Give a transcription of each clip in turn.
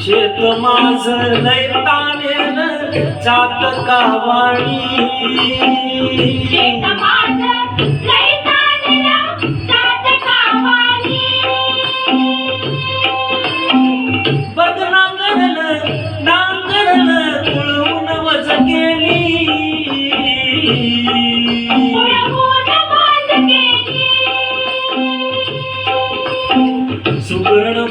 शेत माझ तानेल जात कावाणी बघ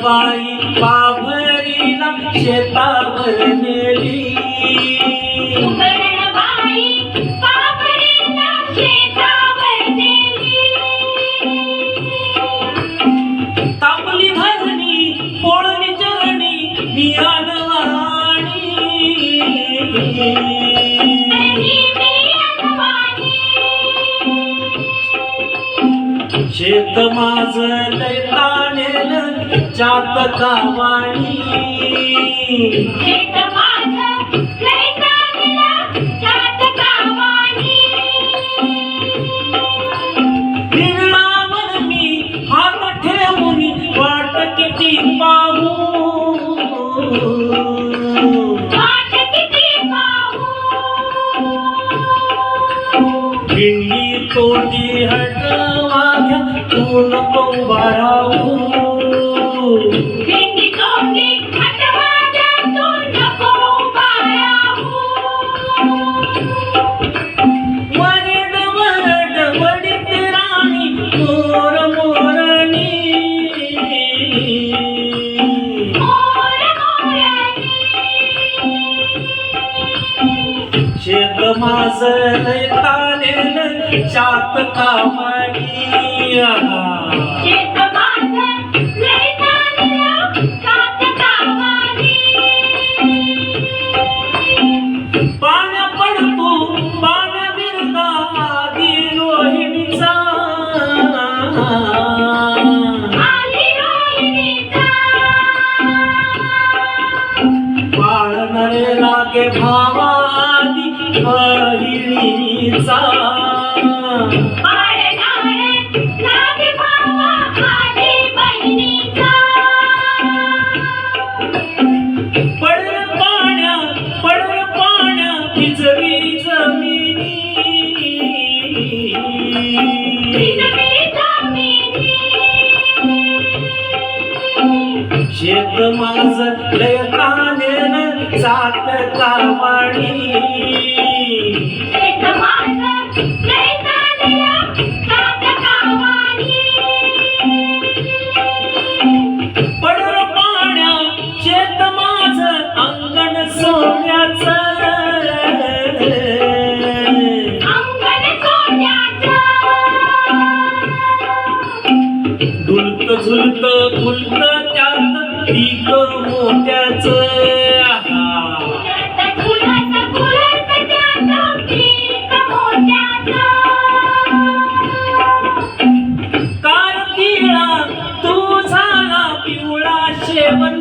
सुगरणबाई पाभरीला शेतावर नेली. तापली धरणी पोळणी चरणी बियाण शेत माझ लय ताणेल जात कावाणी फिरणावर मी तोंडी हटवाग्या तू नको उभा तू नको शेत माझ लय तानेल जात पाळणारे लागे भावा आधी बहिणीचा पाण्या पाण्या भिजवी जमिनी. जमिनी. शेत माझ लय तानेन डुलत झुलत फुलत त्यात पीक मोत्याच.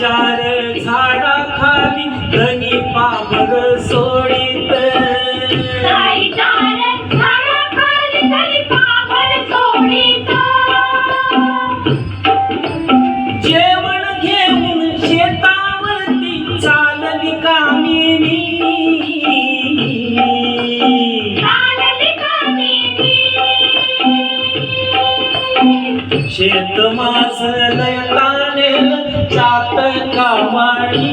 चार झाडा खाली धनी पाबर सोडीत. जेवण घेऊन शेतावरती चालली कामिनी. चालली कामिनी. शेत माझ वाडी